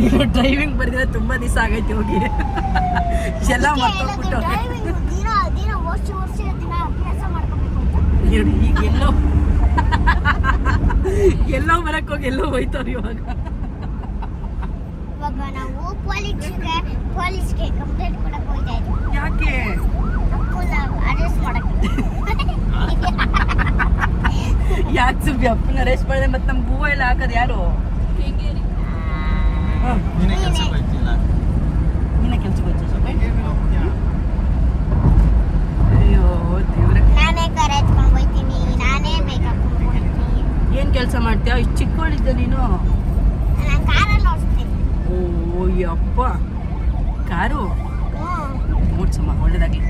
ನೀವು ಡ್ರೈವಿಂಗ್ ಬರಿದ್ರೆ ತುಂಬಾ ದಿವಸ ಆಗೈತೆ ಹೋಗಿ. ಎಲ್ಲ ಮರ್ತೋಗ್ಬಿಟ್ಟು ಈಗ ಎಲ್ಲೋ ಎಲ್ಲೋ ಬರಕ್ ಹೋಗಿ ಎಲ್ಲೋ ಹೋಯ್ತವ್ರು ಇವಾಗ. ಯಾಕೆ? ಸುಬ್ಬಿ ಅಪ್ಪನ ಅರೆಸ್ಟ್ ಮಾಡಿದ್ರೆ ಮತ್ತೆ ನಮ್ ಹೂವ ಎಲ್ಲ ಹಾಕೋದು ಯಾರು? ನೀನೇ ಕೆಲಸ ಹೋಗ್ತಿಲ್ಲ ನೀನೇ ಕೆಲಸಕ್ಕೆ ಸ್ವಲ್ಪ? ಅಯ್ಯೋ ದೇವ್ರೆ. ನಾನೇ ಕರೆ ಎತ್ಕೊಂಡು ಹೋಗ್ತೀನಿ ನಾನೇ ಮೇಕಪ್ ಏನು ಕೆಲಸ ಮಾಡ್ತೀಯ? ಇಷ್ಟು ಚಿಕ್ಕವಳಿದ್ದೆ ನೀನು. ನಾನು ಕಾರಲ್ಲಿ ಓಡಿಸ್ತೀನಿ ಓ ಯಪ್ಪ. ಕಾರು? ಓಡಿಸಮ್ಮ ಒಳ್ಳೇದಾಗ್ಲಿ.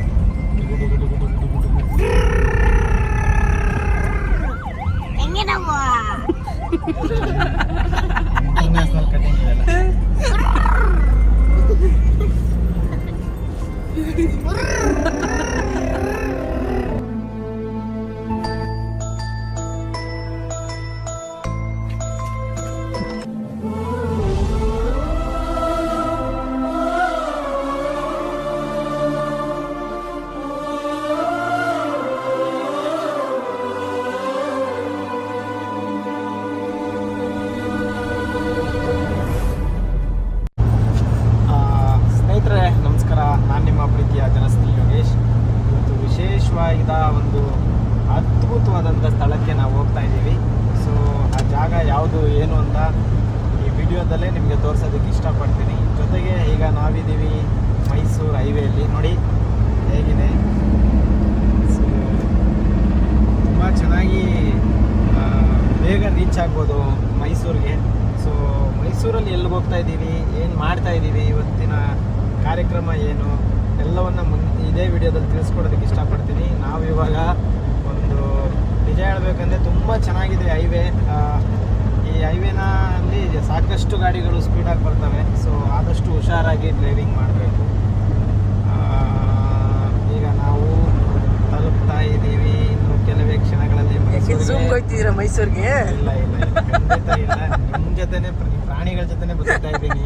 ಏನು ಅಂತ ಈ ವಿಡಿಯೋದಲ್ಲೇ ನಿಮಗೆ ತೋರಿಸೋದಕ್ಕೆ ಇಷ್ಟಪಡ್ತೀನಿ. ಜೊತೆಗೆ ಈಗ ನಾವಿದ್ದೀವಿ ಮೈಸೂರು ಹೈವೇಲಿ ನೋಡಿ, ಹೇಗಿದೆ? ಸೊ ತುಂಬ ಚೆನ್ನಾಗಿ ಬೇಗ ರೀಚ್ ಆಗ್ಬೋದು ಮೈಸೂರಿಗೆ. ಸೊ ಮೈಸೂರಲ್ಲಿ ಎಲ್ಲಿಗೆ ಹೋಗ್ತಾ ಇದ್ದೀವಿ? ಏನು ಮಾಡ್ತಾ ಇದ್ದೀವಿ? ಇವತ್ತಿನ ಕಾರ್ಯಕ್ರಮ ಏನು? ಎಲ್ಲವನ್ನು ಮುನ್, ಇದೇ ವಿಡಿಯೋದಲ್ಲಿ ತಿಳಿಸ್ಕೊಡೋದಕ್ಕೆ ಇಷ್ಟಪಡ್ತೀನಿ. ನಾವು ಇವಾಗ ಒಂದು, ನಿಜ ಹೇಳಬೇಕಂದ್ರೆ ತುಂಬ ಚೆನ್ನಾಗಿದೆ ಹೈವೇ. ಹೈವೇನ ಅಲ್ಲಿ ಸಾಕಷ್ಟು ಗಾಡಿಗಳು ಸ್ಪೀಡಾಗಿ ಬರ್ತವೆ. ಸೊ ಆದಷ್ಟು ಹುಷಾರಾಗಿ ಡ್ರೈವಿಂಗ್ ಮಾಡಬೇಕು. ಈಗ ನಾವು ತಲುಪ್ತಾ ಇದ್ದೀವಿ. ಇನ್ನು ಕೆಲವೇ ಕ್ಷಣಗಳಲ್ಲಿ ಮೈಸೂರಿಗೆ ಮೈಸೂರಿಗೆ? ಇಲ್ಲ ಇಲ್ಲ ನಿಮ್ಮ ಜೊತೆನೆ ಪ್ರಾಣಿಗಳ ಜೊತೆನೆ ಬದುಕ್ತಾ ಇದ್ದೀನಿ.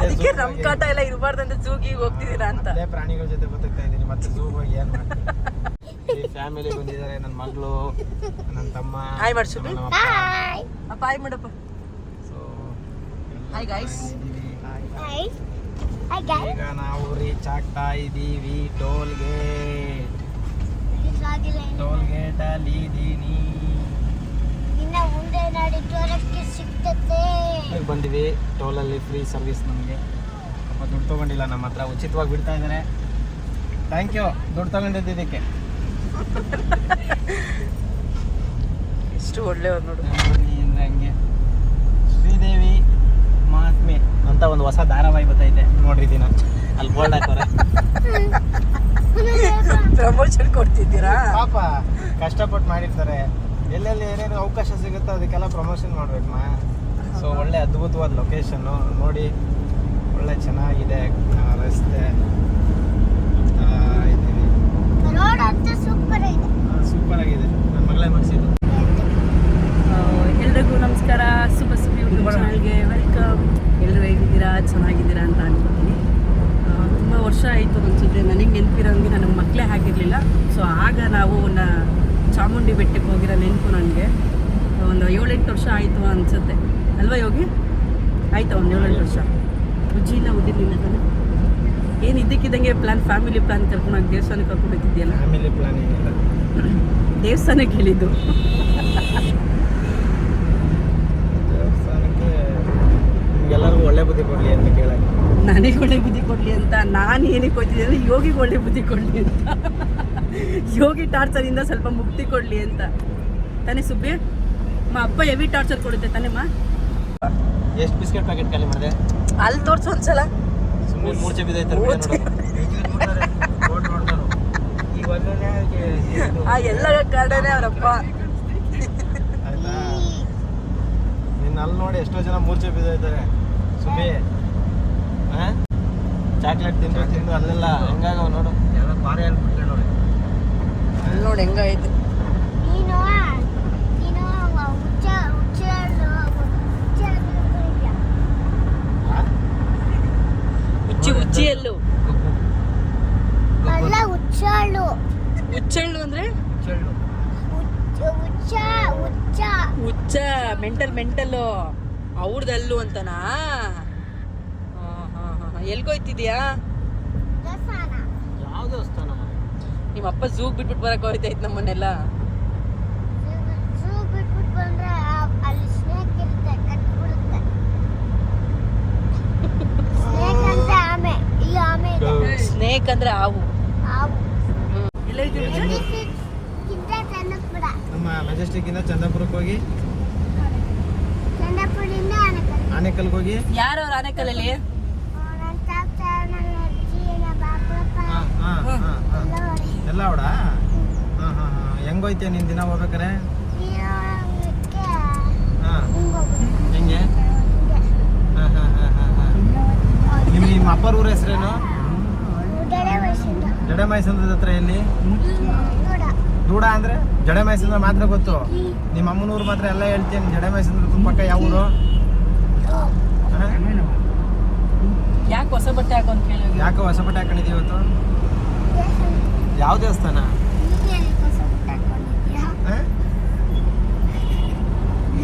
ಅದಕ್ಕೆ ನಮ್ಮ ಕಾಟ ಎಲ್ಲ ಇರಬಾರ್ದಂತ ಝೂಗಿಗೆ ಹೋಗ್ತಿದ್ದೀರಾ ಅಂತ. ಪ್ರಾಣಿಗಳ ಜೊತೆ ಬದುಕ್ತಾ ಇದ್ದೀನಿ. ಮತ್ತೆ ಜೂಗ್ ಹೋಗಿ ಏನ್ ಮಾಡ್ತೀನಿ ಫ್ಯಾಮಿಲಿ ಬಂದಿದ್ದಾರೆ ನನ್ನ ಮಗಳು ನನ್ನ ತಮ್ಮ ಹಾಯ್ ಮಾಡ್ಸು. ಅಪ್ಪ. ಹಾಯ್ ಮಾಡಪ್ಪ. ಹಾಯ್ ಹಾಯ್ ಗಾಯ್ ಈಗ ನಾವು ರೀಚ್ ಆಗ್ತಾ ಇದ್ದೀವಿ ಟೋಲ್ ಗೇಟ್ ಟೋಲ್ ಗೇಟ್ ಅಲ್ಲಿ ಇದ್ದೀನಿ ಇನ್ನ ಮುಂದೆ ನಾಡಿ ತೋರಕ್ಕೆ ಸಿಗ್ತತೆ ಬಂದ್ವಿ ಬಂದಿವಿ ಟೋಲಲ್ಲಿ ಫ್ರೀ ಸರ್ವಿಸ್ ನಮಗೆ. ಅಪ್ಪ ದುಡ್ಡು ತಗೊಂಡಿಲ್ಲ ನಮ್ಮ ಹತ್ರ ಉಚಿತವಾಗಿ ಬಿಡ್ತಾ ಇದ್ದಾರೆ ಥ್ಯಾಂಕ್ ಯು ದುಡ್ಡು ತಗೊಂಡಿದ್ದಕ್ಕೆ ಎಷ್ಟು ಒಳ್ಳೆಯವ್ರು ನೋಡು. ಹಂಗೆ. ಶ್ರೀದೇವಿ ಮಹಾತ್ಮೆ ಅಂತ ಒಂದು ಹೊಸ ಧಾರಾವಾಹಿ ಬರ್ತೈತೆ. ನೋಡಿದ್ದೀನಿ ದಿನ. ಅಲ್ಲಿ ಬೋರ್ಡ್ ಹಾಕೋರೆ. ಪ್ರಮೋಷನ್ ಕೊಡ್ತಿದ್ದೀರಾ? ಪಾಪ ಕಷ್ಟಪಟ್ಟು ಮಾಡಿರ್ತಾರೆ. ಎಲ್ಲೆಲ್ಲಿ ಏನೇನು ಅವಕಾಶ ಸಿಗುತ್ತೋ ಅದಕ್ಕೆಲ್ಲ ಪ್ರಮೋಷನ್ ಮಾಡ್ಬೇಕು ಮಾ ಸೊ ಒಳ್ಳೆ ಅದ್ಭುತವಾದ ಲೊಕೇಶನ್ನು ನೋಡಿ ಒಳ್ಳೆ ಚೆನ್ನಾಗಿದೆ ರಸ್ತೆ ಆ, ಇದ್ದೀವಿ ರೋಡ್ ಅಂತೂ ಸೂಪರ್ ಆಗಿದೆ. ನನ್ನ ಮಗಳೇ ಮಾಡಿಸಿದ್ದು ಎಲ್ರಿಗೂ ನಮಸ್ಕಾರ. ಸುಬ್ಬ ಸುಬ್ಬಿ ಯೂಟ್ಯೂಬ್ ಚಾನಲ್ಗೆ ವೆಲ್ಕಮ್ ಎಲ್ಲರೂ ಹೇಗಿದ್ದೀರಾ? ಚೆನ್ನಾಗಿದ್ದೀರಾ ಅಂತ ಅನ್ಕೋತೀನಿ. ತುಂಬ ವರ್ಷ ಆಯಿತು ಅನಿಸುತ್ತೆ ನನಗೆ ನೆನಪಿರೋಂಗೆ ನನಗೆ ಮಕ್ಕಳೇ ಆಗಿರಲಿಲ್ಲ ಸೊ ಆಗ ನಾವು ನ ಚಾಮುಂಡಿ ಬೆಟ್ಟಕ್ಕೆ ಹೋಗಿರೋ ನೆನಪು ನನಗೆ. ಒಂದು ಏಳೆಂಟು ವರ್ಷ ಆಯಿತು ಅನಿಸುತ್ತೆ. ಅಲ್ವಾ ಯೋಗಿ? ಆಯಿತಾ ಒಂದು ಏಳೆಂಟು ವರ್ಷ? ಉಜ್ಜಿನ ಉದ್ದಿನ ತಾನೆ? ಏನು ಇದ್ದಕ್ಕಿದ್ದಂಗೆ ಪ್ಲಾನ್ ಫ್ಯಾಮಿಲಿ ಪ್ಲಾನ್ ಕರ್ಕೊಂಡೋಗಿ ದೇವಸ್ಥಾನಕ್ಕೆ ಕರ್ಕೊಂಡು ಹೋಗ್ತಿದ್ಯಲ್ಲ ಫ್ಯಾಮಿಲಿ ಪ್ಲಾನ್ ಏನಿಲ್ಲ. ದೇವಸ್ಥಾನಕ್ಕೆ ಹೇಳಿದ್ದು. ದೇವಸ್ಥಾನಕ್ಕೆ ಎಲ್ಲರಿಗೂ ಒಳ್ಳೆ ಬುದ್ಧಿ ಕೊಡಲಿ ಅಂತ ಕೇಳಕ್ಕೆ. ನನಗೆ ಒಳ್ಳೆ ಬುದ್ಧಿ ಕೊಡಲಿ ಅಂತ ನಾನು ಏನಕ್ಕೆ ಹೋಗ್ತಿದ್ದೆ ಅಂದರೆ ಯೋಗಿಗೆ ಒಳ್ಳೆ ಬುದ್ಧಿ ಕೊಡಲಿ ಅಂತ. ಯೋಗಿ ಟಾರ್ಚರಿಂದ ಸ್ವಲ್ಪ ಮುಕ್ತಿ ಕೊಡಲಿ ಅಂತ. ತಾನೇ ಸುಬ್ಬಿ ಮಾ ಅಪ್ಪ ಹೆವಿ ಟಾರ್ಚರ್ ಕೊಡುತ್ತೆ ತಾನೇಮ್ಮ? ಎಷ್ಟು ಬಿಸ್ಕೆಟ್ ಪ್ಯಾಕೆಟ್ ಖಾಲಿ ಮಾಡಿದೆ? ಅಲ್ಲಿ ತೋರ್ಸು ಒಂದ್ಸಲ. ಮೂರ್ಛೆ ಬಿದ್ದೈತೆ. ಆ ಎಲ್ಲ ಕಾರಣನೇ ಅವರಪ್ಪ. ಆಯ್ತಾ? ನಿನ್ನ ಅಲ್ಲಿ ನೋಡಿ ಎಷ್ಟೋ ಜನ ಮೂರ್ಛೆ ಬಿದ್ದೈತಾರೆ ಸುಬಿ ಚಾಕ್ಲೇಟ್ ತಿಂದು ತಿಂದು ಅಲ್ಲೆಲ್ಲ ಹೆಂಗಾಗವ ನೋಡು. ಎಲ್ಲ ಪಾರೆ ಹೇಳ್ಬಿಟ್ಲೆ ನೋಡಿ. ಅಲ್ಲಿ ನೋಡಿ ಹೆಂಗಾಯ್ತು ನೀನು ನೀನು ಹುಚ್ಚ ಹುಚ್ಚ ಹುಚ್ಚ ಎಲ್ಲು. ಅಲ್ಲ ಉಚ್ಚಾಳು ಉಚ್ಚಣ್ಣು ಅಂದ್ರೆ? ಉಚ್ಚ ಉಚ್ಚ ಹುಚ್ಚ ಹುಚ್ಚ ಮೆಂಟಲ್ ಮೆಂಟಲ್ಲು. ಅವ್ರದಲ್ಲು ಅಂತನಾ? ಎಲ್ಗೋಯ್ತಿದ್ಯಾ ದೇವಸ್ಥಾನ. ಯಾವ ದೇವಸ್ಥಾನ? ನಿಮ್ಮ ಅಪ್ಪ ಝೂಗ್ ಬಿಟ್ಬಿಟ್ಟು ಬರಕ್ ಹೋಯ್ತೈತ್ ನಮ್ಮನ್ನೆಲ್ಲ ಝೂ ಬಿಟ್ಬಿಟ್ಟು ಬಂದ್ರೆ ಆ- ಅಲ್ಲಿ ಸ್ನೇಕ್ ಇರುತ್ತೆ ಕಟ್ಬಿಡುತ್ತೆ ಸ್ನೇಕ್ ಅಂತ ಆಮೆ ಈ ಆಮೆ ಇದೆ ಸ್ನೇಕ್ ಅಂದ್ರೆ ಹಾವು. ನಮ್ಮ ಮೆಜೆಸ್ಟಿಕ್ ಇಂದ ಚಂದಾಪುರಕ್ಕೆ ಹೋಗಿ ಆನೆಕಲ್ಗೆ ಹೋಗಿ. ಯಾರು ಅವ್ರ ಆನೆಕಲ್ಲಲ್ಲಿ. ಎಲ್ಲ ಅವಡ? ಹೆಂಗೋಯ್ತೆ ನೀನ್ ದಿನ ಹೋಗ್ಬೇಕಾರೆ? ಹೆಂಗೆ? ಹಾ ಹಾ ಹಾ ಹಾ ಹಾ. ನಿಮ್ಮ ಅಪ್ಪರ ಊರ ಹೆಸರೇನು? ವಯಸ್ಸಿಂದ ಜಡೆ ಮೈಸಂದ್ರದ ಹತ್ರ ಎಲ್ಲಿ? ದೂಡ ಅಂದ್ರೆ ಜಡೆ ಮೈಸಂದ್ರ ಮಾತ್ರ ಗೊತ್ತು. ನಿಮ್ಮ ಅಮ್ಮನೂರು ಮಾತ್ರ ಎಲ್ಲ ಹೇಳ್ತೀನಿ. ಜಡೆ ತುಂಬ ಪಕ್ಕ ಯಾವ ಊರು? ಯಾಕೆ ಹೊಸ ಬಟ್ಟೆ ಕೇಳಿ ಯಾಕೆ ಹೊಸ ಬಟ್ಟೆ ಹಾಕೊಂಡಿದ್ದೀವಿ ಇವತ್ತು? ಯಾವ ದೇವಸ್ಥಾನ? ಯಾವ್ದು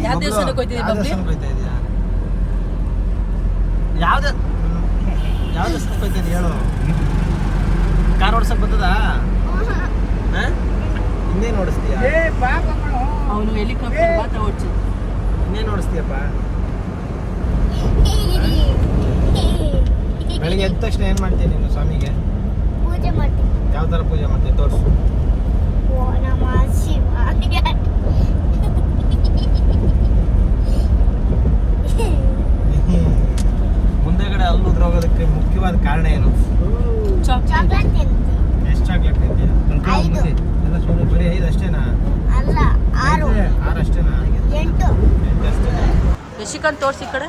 ಯಾವ ದೇವಸ್ಥಾನಕ್ಕೆ ಹೋಯ್ತಾ ಇದೀಯಾ? ಯಾವ ದೇವಸ್ಥಾನಕ್ಕೆ ಹೇಳು. ಕಾರ್ ಓಡಿಸಕ್ ಬರ್ತದ? ಹಾ? ಇನ್ನೇನ್ ಓಡಿಸ್ತೀಯ ಅವನು ಹೆಲಿಕಾಪ್ಟರ್ ಮಾತ್ರ ಓಡಿಸಿ. ಇನ್ನೇನು ಓಡಿಸ್ತೀಯಪ್ಪ ಬೆಳಿಗ್ಗೆ ಎದ್ದ ತಕ್ಷಣ ಏನ್ ಮಾಡ್ತೀಯ ನೀನು ಸ್ವಾಮಿಗೆ? ಪೂಜೆ ಮಾಡ್ತೀವಿ ಯಾವ ತರ ಪೂಜೆ ಮಾಡ್ತೀಯ? ತೋರ್ಸು ಓ ನಮ ಶಿವಾಯ ಮುಂದೆಗಡೆ ಅಲ್ಲಿ ಉದ್ರೋಗೋದಕ್ಕೆ ಮುಖ್ಯವಾದ ಕಾರಣ ಏನು ಚಾಕ್ಲೇಟ್ ಚಾಕ್ಲೇಟ್ ತಿಂತೀವಿ ಎಷ್ಟು ಚಾಕ್ಲೇಟ್ ತಿಂತೀಯ ಐದು. ಎಲ್ಲ ಸುಮ್ಮನೆ ಬರೀ ಐದು ಅಷ್ಟೇನಾ ಅಲ್ಲ ಆರು ಐದೇ? ಆರು ಅಷ್ಟೇನಾ ಎಂಟು ಎಂಟು ಅಷ್ಟೇನಾ ಯಶಿಕಾಂತ್ ತೋರಿಸಿ ಕಡೆ.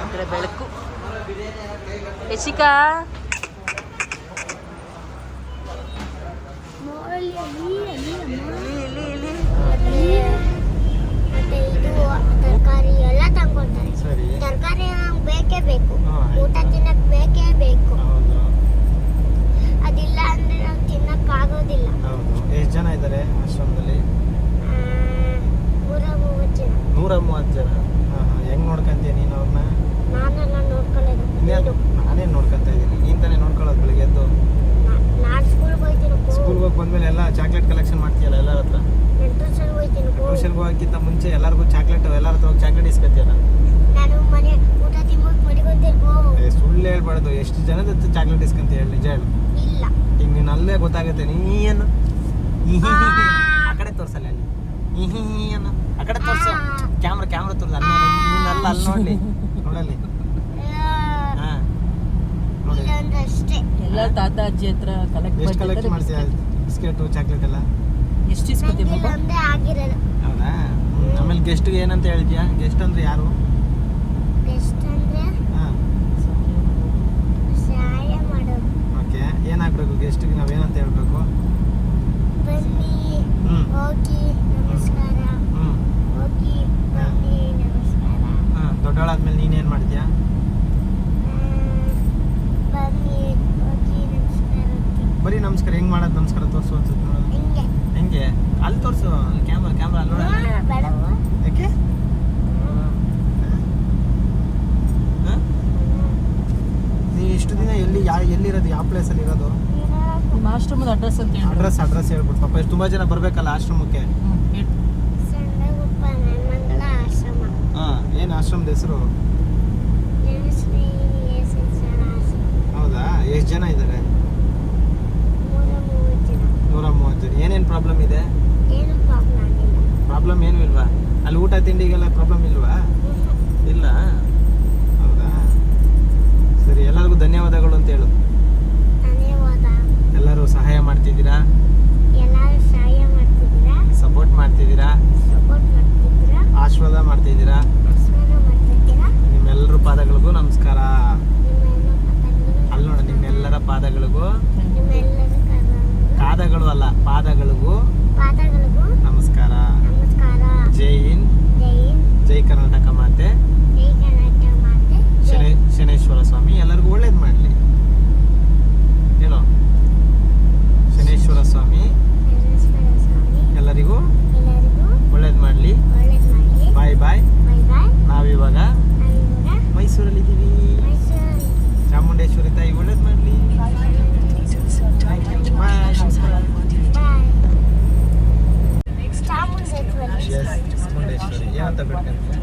ಅಂದರೆ ಕಡೆ ಬೆಳಕು. ಯಶಿಕಾ ತರಕಾರಿ ಎಲ್ಲ ತಗೊಂತಾರೆ ತರಕಾರಿ ನಮ್ಗೆ ಬೇಕೇ ಬೇಕು. ಊಟ ತಿನ್ನಕ್ ಬೇಕೇ ಬೇಕು ಅದಿಲ್ಲ ಅಂದ್ರೆ ನಾವು ತಿನ್ನಕ್ ಆಗೋದಿಲ್ಲ ಹೌದು. ಎಷ್ಟು ಜನ ಇದ್ದಾರೆ ಆಶ್ರಮದಲ್ಲಿ? ನೂರ ಮೂವತ್ತು ಜನ ಹೆಂಗ್ ನೋಡ್ಕೊಂತೀಯ ನೀನು ಅವ್ರನ್ನ? ನಾನೆಲ್ಲ ನೋಡ್ಕೊಳ್ಳೋದು ಇನ್ನೇನು? ನಾನೇನು ನೋಡ್ಕೊತಾ ಇದ್ದೀನಿ. ನೀನ್ ತಾನೇ ನೋಡ್ಕೊಳ್ಳೋದು ಬೆಳಿಗ್ಗೆ ಎದ್ದು? ಸ್ಕೂಲ್ಗೆ ಹೋಗಿ ಬಂದ್ಮೇಲೆ ಎಲ್ಲ ಚಾಕ್ಲೇಟ್ ಕಲೆಕ್ಷನ್ ಮಾಡ್ತೀಯಲ್ಲ ಎಲ್ಲರ ಹತ್ರ? ಟ್ಯೂಷನ್ಗೆ ಹೋಗೋಕ್ಕಿಂತ ಮುಂಚೆ ಎಲ್ಲರಿಗೂ ಚಾಕ್ಲೇಟ್ ಎಲ್ಲರ ಹತ್ರ ಹೋಗಿ ಚಾಕ್ಲೇಟ್ ಇಸ್ಕೊತೀಯಲ್ಲ? ನಾನು ಮನೆ ಊಟ ತಿನ್ಬಿಟ್ಟು ಮಡಿಕೊಂತಿರ್ಬೋ ಏ, ಸುಳ್ಳು ಹೇಳ್ಬಾರ್ದು. ಎಷ್ಟು ಜನದ ಹತ್ರ ಚಾಕ್ಲೇಟ್ ಇಸ್ಕೊಂತ ಹೇಳಿ ನಿಜ ಹೇಳು. ಇಲ್ಲ. ಈಗ ನೀನು ಅಲ್ಲೇ ಗೊತ್ತಾಗುತ್ತೆ ನೀನು. ಆ. ಕಡೆ ತೋರ್ಸಲ್ಲ ಅಲ್ಲಿ. ಈ ಹಿ ಹಿ ಅನ್ನು ಆ ಕಡೆ ತೋರ್ಸು. ಕ್ಯಾಮ್ರಾ ಕ್ಯಾಮ್ರಾ ತೋರ್ಸು. ಅಲ್ಲಿ ನೋಡಿ. ನೀನು ಅಲ್ಲ ಅಲ್ಲಿ ನೋಡ್ಲಿ ನೋಡಲ್ಲಿ. ಹಾ. ನೋಡಿ. ಎಲ್ಲ ತಾತ ಅಜ್ಜಿ ಹತ್ರ ಎಷ್ಟು ಕಲೆಕ್ಟ್ ಕಲೆಕ್ಟ್ ಮಾಡ್ತೀಯ ಬಿಸ್ಕೆಟು ಚಾಕ್ಲೇಟ್ ಎಲ್ಲ? ಎಷ್ಟು ಇಸ್ಕೊತೀವಿ ಬಾಬಾ ಹೌದಾ. ಆಮೇಲೆ ಗೆಸ್ಟ್ಗೆ ಏನಂತ ಹೇಳಿದ್ಯಾ? ಗೆಸ್ಟ್ ಅಂದ್ರೆ ಯಾರು? ಗೆಸ್ಟ್ ಅಂದ್ರೆ ಹಾಂ. ಸಹಾಯ ಮಾಡೋದು. ಓಕೆ. ಏನಾಗಬೇಕು? ಗೆಸ್ಟ್ಗೆ ನಾವೇನಂತ ಹೇಳ್ಬೇಕು? ಬನ್ನಿ. ಹ್ಞೂ ಹೋಗಿ. ನಮಸ್ಕಾರ. ಹ್ಞೂ ಹೋಗಿ ಬನ್ನಿ ನಮಸ್ಕಾರ ಹಾಂ ದೊಡ್ಡವಳಾದ್ಮೇಲೆ ನೀನೇನು ಮಾಡ್ತೀಯಾ? ಬನ್ನಿ ಹೋಗಿ ನಮಸ್ಕಾರ. ಬರೀ ನಮಸ್ಕಾರ ಹೆಂಗ್ ಮಾಡೋದು ನಮಸ್ಕಾರ ತೋರಿಸು ಅನ್ಸುತ್ತೆ ನೋಡು. ಹಿಂಗೆ? ಹೆಂಗೆ ಅಲ್ಲಿ ತೋರಿಸು ಕ್ಯಾಮ್ರಾ ಕ್ಯಾಮ್ರಾ ಅಲ್ಲಿ ನೋಡ. ಹಾ, ಬೇಡವಾ? ಯಾಕೆ? ಹಾಂ? ನೀ ಇಷ್ಟು ದಿನ ಎಲ್ಲಿ ಯಾ ಎಲ್ಲಿರೋದು ಯಾವ ಪ್ಲೇಸಲ್ಲಿ ಇರೋದು? ನಿಮ್ಮ ಆಶ್ರಮದ ಅಡ್ರೆಸ್ ಅಂತ ಹೇಳಿ ಅಡ್ರೆಸ್ ಅಡ್ರೆಸ್ ಹೇಳ್ಬಿಟ್ಟು ಪಾಪ ಎಷ್ಟು ತುಂಬ ಜನ ಬರಬೇಕಲ್ಲ ಆಶ್ರಮಕ್ಕೆ ಸಣ್ಣಗುಪ್ಪ ನೆನ್ಮಂಗಲ ಆಶ್ರಮ ಹಾಂ ಏನು ಆಶ್ರಮದ ಹೆಸರು? ಹೌದಾ? ಎಷ್ಟು ಜನ ಇದ್ದಾರೆ? ನೂರ ಮೂವತ್ತು ಏನೇನು ಪ್ರಾಬ್ಲಮ್ ಇದೆ? ಏನು ಪ್ರಾಬ್ಲಮ್ ಏನು ಪ್ರಾಬ್ಲಮ್ ಏನೂ ಇಲ್ವಾ? ಅಲ್ಲಿ ಊಟ ತಿಂಡಿಗೆಲ್ಲ ಪ್ರಾಬ್ಲಮ್ ಇಲ್ವಾ? ಇಲ್ಲ. ಹೌದಾ? ಸರಿ ಎಲ್ಲರಿಗೂ ಧನ್ಯವಾದಗಳು ಅಂತ ಹೇಳು ಧನ್ಯವಾದ ಎಲ್ಲರೂ ಸಹಾಯ ಮಾಡ್ತಿದ್ದೀರಾ ಎಲ್ಲರೂ ಸಹಾಯ ಮಾಡ್ತಿದ್ದೀರಾ ಸಪೋರ್ಟ್ ಮಾಡ್ತಿದ್ದೀರಾ ಸಪೋರ್ಟ್ ಮಾಡ್ತಿದ್ದೀರಾ ಆಶೀರ್ವಾದ ಮಾಡ್ತಿದ್ದೀರಾ ಸ್ನಾನ ಮಾಡ್ತಿದ್ದೀರಾ ನಿಮ್ಮೆಲ್ಲರ ಪಾದಗಳಿಗೂ ನಮಸ್ಕಾರ ನಿಮ್ಮೆಲ್ಲ ಪದಗಳು ಅಲ್ಲಿ ನೋಡ ನಿಮ್ಮೆಲ್ಲರ ಪಾದಗಳಿಗೂ ನಿಮ್ಮೆಲ್ಲರ ಕರ- ಪಾದಗಳು ಅಲ್ಲ ಪಾದಗಳಿಗೂ ಪಾದಗಳಿಗೂ ನಮಸ್ಕಾರ ನಮಸ್ಕಾರ ಜೈ ಹಿಂದ್ ಜೈ ಹಿಂದ್ ಜೈ ಕರ್ನಾಟಕ ಮಾತೆ ಜೈ ಕರ್ನಾಟಕ ಮಾತೆ ಜೈ ಶನಿ ಶನೇಶ್ವರ ಶನೇಶ್ವರ ಸ್ವಾಮಿ ಎಲ್ಲರಿಗೂ ಒಳ್ಳೇದು ಮಾಡಲಿ ಹೇಳೋ ಶನೇಶ್ವರ ಸ್ವಾಮಿ ಎಲ್ಲರಿಗೂ ಎಲ್ಲರಿಗೂ ಒಳ್ಳೇದು ಮಾಡಲಿ ಒಳ್ಳೇದು ಮಾಡಲಿ ಬಾಯ್ ಬಾಯ್ ಬೈ ಬಾಯ್ ನಾವಿವಾಗ ನಾವಿವಾಗ ಮೈಸೂರಲ್ಲಿದ್ದೀವಿ ಮೈಸೂರು ಚಾಮುಂಡೇಶ್ವರಿ ತಾಯಿ ಒಳ್ಳೇದು ಮಾಡಲಿ ಬಾಯ್ ಚಾಮುಂಡೇಶ್ವರಿ ಎಸ್ ಚಾಮುಂಡೇಶ್ವರಿ ಏನಂತ ಬೇಡ್ಕಂತೀಯ